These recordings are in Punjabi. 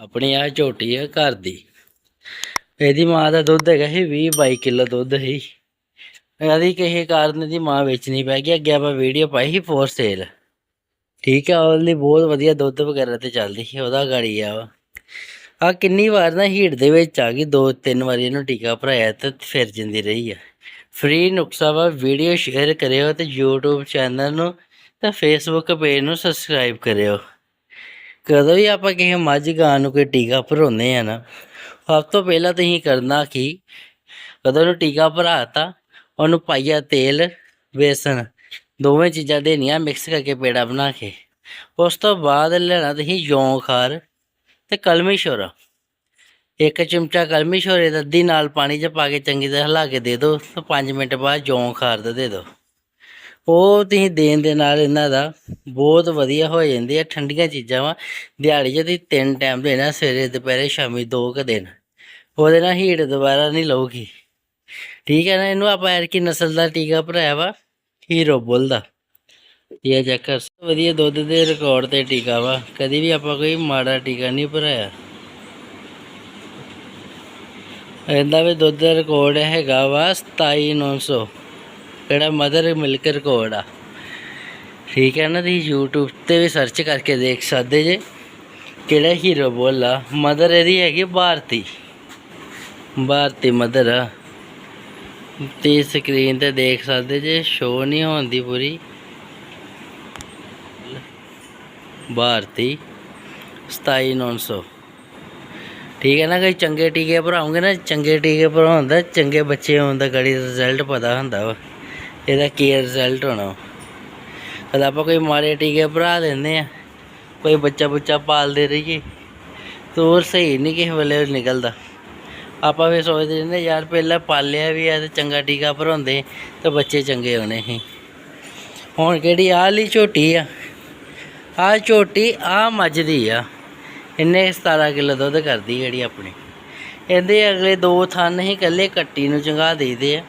ਆਪਣੀ ਆ ਝੋਟੀ ਆ ਘਰ ਦੀ। ਇਹਦੀ ਮਾਂ ਦਾ ਦੁੱਧ ਹੈਗਾ ਸੀ 20 22 ਕਿਲੋ ਦੁੱਧ ਸੀ। ਇਹਦੀ ਕਿਸੇ ਕਾਰਨ ਦੀ ਮਾਂ ਵੇਚਣੀ ਪੈ ਗਈ। ਅੱਗੇ ਆਪਾਂ ਵੀਡੀਓ ਪਾਈ ਸੀ ਫੋਰ ਸੇਲ ਠੀਕ ਆ, ਉਹਦੇ ਲਈ ਬਹੁਤ ਵਧੀਆ ਦੁੱਧ ਵਗੈਰਾ ਤੇ ਚੱਲਦੀ ਸੀ, ਉਹਦਾ ਗਾੜੀ ਆ। ਵਾ ਆ ਕਿੰਨੀ ਵਾਰ ਨਾ ਹੀਟ ਦੇ ਵਿੱਚ ਆ ਗਈ, ਦੋ ਤਿੰਨ ਵਾਰੀ ਇਹਨੂੰ ਟੀਕਾ ਭਰਾਇਆ ਤੇ ਫਿਰ ਜਿੰਦੀ ਰਹੀ ਆ। ਫ੍ਰੀ ਨੁਕਸਾ ਵਾ, ਵੀਡੀਓ ਸ਼ੇਅਰ ਕਰਿਓ ਤੇ YouTube ਚੈਨਲ ਨੂੰ ਤੇ Facebook ਪੇਜ ਨੂੰ ਸਬਸਕ੍ਰਾਈਬ ਕਰਿਓ। ਕਦੋਂ ਵੀ ਆਪਾਂ ਕਿਸੇ ਮੱਝ ਗਾਂ ਨੂੰ ਕੋਈ ਟੀਕਾ ਭਰਾਉਂਦੇ ਆ ਨਾ, ਸਭ ਤੋਂ ਪਹਿਲਾਂ ਤੁਸੀਂ ਕਰਨਾ ਕੀ ਕਦੋਂ ਨੂੰ ਟੀਕਾ ਭਰਾਤਾ, ਉਹਨੂੰ ਪਾਈਆ ਤੇਲ, ਵੇਸਣ, ਦੋਵੇਂ ਚੀਜ਼ਾਂ ਦੇਣੀਆਂ ਮਿਕਸ ਕਰਕੇ ਪੇੜਾ ਬਣਾ ਕੇ। ਉਸ ਤੋਂ ਬਾਅਦ ਲੈਣਾ ਤੁਸੀਂ ਯੌਂ ਖਾਰ ਤੇ ਕਲਮੀ ਸ਼ੋਰਾ ਇੱਕ ਚਮਚਾ ਕਲਮੀ ਸ਼ੋਰੇ ਦਾ ਅੱਧੀ ਨਾਲ ਪਾਣੀ 'ਚ ਪਾ ਕੇ ਚੰਗੀ ਤਰ੍ਹਾਂ ਹਿਲਾ ਕੇ ਦੇ ਦਿਓ ਤੇ 5 ਮਿੰਟ ਬਾਅਦ ਜੌਂ ਖਾਰ ਦਾ ਦੇ ਦਿਓ। ਉਹ ਤੁਸੀਂ ਦੇਣ ਦੇ ਨਾਲ ਇਹਨਾਂ ਦਾ ਬਹੁਤ ਵਧੀਆ ਹੋ ਜਾਂਦੀ ਹੈ ਠੰਡੀਆਂ ਚੀਜ਼ਾਂ ਵਾ। ਦਿਹਾੜੀ 'ਚ ਤੁਸੀਂ ਤਿੰਨ ਟਾਈਮ ਦੇਣਾ, ਸਵੇਰੇ, ਦੁਪਹਿਰੇ, ਸ਼ਾਮੀ ਦੋ ਕੁ ਦਿਨ। ਉਹਦੇ ਨਾਲ ਹੀਟ ਦੁਬਾਰਾ ਨਹੀਂ ਲਊਗੀ। ਠੀਕ ਹੈ ਨਾ, ਇਹਨੂੰ ਆਪਾਂ ਐਰਕੀ ਨਸਲ ਦਾ ਟੀਕਾ ਭਰਾਇਆ ਵਾ ਹੀਰੋ ਬੁੱਲ ਦਾ। ਇਹ ਚੈੱਕ ਕਰ ਵਧੀਆ ਦੁੱਧ ਦੇ ਰਿਕਾਰਡ ਤੇ ਟੀਕਾ ਵਾ। ਕਦੀ ਵੀ ਆਪਾਂ ਕੋਈ ਮਾੜਾ ਟੀਕਾ ਨਹੀਂ ਭਰਾਇਆ। ਇਹਦਾ ਵੀ ਦੁੱਧ ਦਾ ਰਿਕਾਰਡ ਹੈਗਾ ਵਾ 27900 ਕਿਹੜਾ ਮਦਰ ਮਿਲਕ ਰਿਕਾਰਡ ਆ ਠੀਕ ਹੈ ਨਾ ਤੁਸੀਂ YouTube ਤੇ ਵੀ ਸਰਚ ਕਰਕੇ ਦੇਖ ਸਕਦੇ ਜੇ ਕਿਹੜਾ ਹੀਰੋ ਬੋਲ ਆ ਮਦਰ ਇਹਦੀ ਹੈਗੀ ਭਾਰਤੀ ਭਾਰਤੀ ਮਦਰ ਆ ਤੇ ਸਕਰੀਨ ਤੇ ਦੇਖ ਸਕਦੇ ਜੇ ਸ਼ੋ ਨਹੀਂ ਹੁੰਦੀ ਪੂਰੀ ਭਾਰਤੀ 27900 ਠੀਕ ਹੈ ਨਾ ਕੋਈ ਚੰਗੇ ਟੀਕੇ ਭਰਾਉਂਗੇ ਨਾ ਚੰਗੇ ਟੀਕੇ ਭਰਾਉਣ ਦਾ ਚੰਗੇ ਬੱਚੇ ਹੋਣ ਦਾ ਗੜੀ ਰਿਜ਼ਲਟ ਪਤਾ ਹੁੰਦਾ ਵਾ ਇਹਦਾ ਕੀ ਰਿਜ਼ਲਟ ਹੋਣਾ? ਕਦ ਆਪਾਂ ਕੋਈ ਮਾਰੇ ਟੀਕੇ ਭਰਾ ਦਿੰਦੇ ਆ। ਕੋਈ ਬੱਚਾ ਬੁੱਚਾ ਪਾਲਦੇ ਰਹੀਏ। ਤੋਰ ਸਹੀ ਨਹੀਂ ਕਿਸੇ ਵੇਲੇ ਨਿਕਲਦਾ। ਆਪਾਂ ਵੀ ਸੋਚਦੇ ਰਹਿੰਦੇ, ਯਾਰ ਪਹਿਲਾਂ ਪਾਲਿਆ ਵੀ ਆ ਤੇ ਚੰਗਾ ਟੀਕਾ ਭਰਾਉਂਦੇ ਤੇ ਬੱਚੇ ਚੰਗੇ ਹੋਣੇ ਸੀ। ਹੁਣ ਕਿਹੜੀ ਆਹ ਝੋਟੀ ਆ? ਆਹ ਝੋਟੀ ਆ ਮੱਝ ਦੀ ਆ। ਇਹਨੇ 17 ਕਿਲੋ ਦੁੱਧ ਕਰਦੀ ਜਿਹੜੀ ਆਪਣੀ। ਇਹਦੇ ਅਗਲੇ ਦੋ ਥਣ ਹੀ ਇਕੱਲੇ ਕੱਟੀ ਨੂੰ ਚੰਗਾ ਦੇਦੇ ਆ।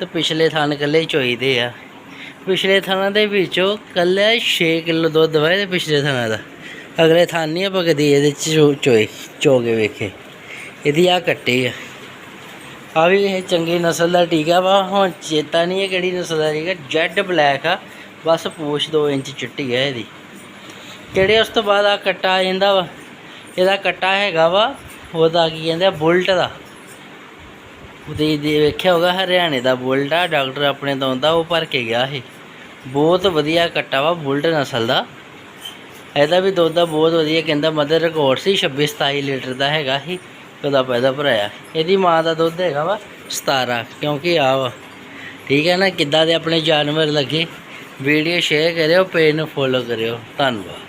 ਤੇ ਪਿਛਲੇ ਥਣ ਇਕੱਲੇ ਚੋਈਦੇ ਆ। ਪਿਛਲੇ ਥਣਾਂ ਦੇ ਵਿੱਚੋਂ ਕੱਲਾ 6 ਕਿਲੋ ਦੁੱਧ ਵਾ ਇਹਦੇ ਪਿਛਲੇ ਥਣਾਂ ਦਾ। ਅਗਲੇ ਥਣ ਨਹੀਂ ਆਪਾਂ ਕਦੀ ਇਹਦੇ ਚ ਚੋ- ਚੋਏ ਚੋ ਕੇ ਵੇਖੇ। ਇਹਦੀ ਆ ਕੱਟੀ ਆ। ਆ ਵੀ ਇਹ ਚੰਗੀ ਨਸਲ ਦਾ ਟੀਕਾ ਵਾ। ਹੁਣ ਚੇਤਾ ਨਹੀਂ ਹੈ ਕਿਹੜੀ ਨਸਲ ਦਾ ਟੀਕਾ। ਜੈਡ ਬਲੈਕ ਆ। ਬਸ ਪੂਛ 2 ਇੰਚ ਚਿੱਟੀ ਆ ਇਹਦੀ। ਕਿਹੜੇ ਉਸ ਤੋਂ ਬਾਅਦ ਆ ਕੱਟਾ ਆ ਜਾਂਦਾ ਵਾ। ਇਹਦਾ ਕੱਟਾ ਹੈਗਾ ਵਾ। ਉਹਦਾ ਕੀ ਕਹਿੰਦੇ ਆ, ਬੁਲਟ ਦਾ। ਉਹਦੇ ਦੇ ਵੇਖਿਆ ਹੋਗਾ ਹਰਿਆਣੇ ਦਾ ਬੁਲਟ ਆ, ਡਾਕਟਰ ਆਪਣੇ ਤੋਂ ਆਉਂਦਾ, ਉਹ ਭਰ ਕੇ ਗਿਆ ਸੀ। ਬਹੁਤ ਵਧੀਆ ਕੱਟਾ ਵਾ ਬੁਲਟ ਨਸਲ ਦਾ। ਇਹਦਾ ਵੀ ਦੁੱਧ ਦਾ ਬਹੁਤ ਵਧੀਆ, ਕਹਿੰਦਾ ਮਦਰ ਰਿਕਾਰਡ ਸੀ 26 27 ਲੀਟਰ ਦਾ ਹੈਗਾ ਸੀ, ਉਹਦਾ ਪੈਦਾ ਭਰਾਇਆ। ਇਹਦੀ ਮਾਂ ਦਾ ਦੁੱਧ ਹੈਗਾ ਵਾ 17 ਕਿਉਂਕਿ ਆ ਵਾ। ਠੀਕ ਹੈ ਨਾ, ਕਿੱਦਾਂ ਦੇ ਆਪਣੇ ਜਾਨਵਰ ਲੱਗੇ। ਵੀਡੀਓ ਸ਼ੇਅਰ ਕਰਿਓ, ਪੇਜ ਨੂੰ ਫੋਲੋ ਕਰਿਓ। ਧੰਨਵਾਦ।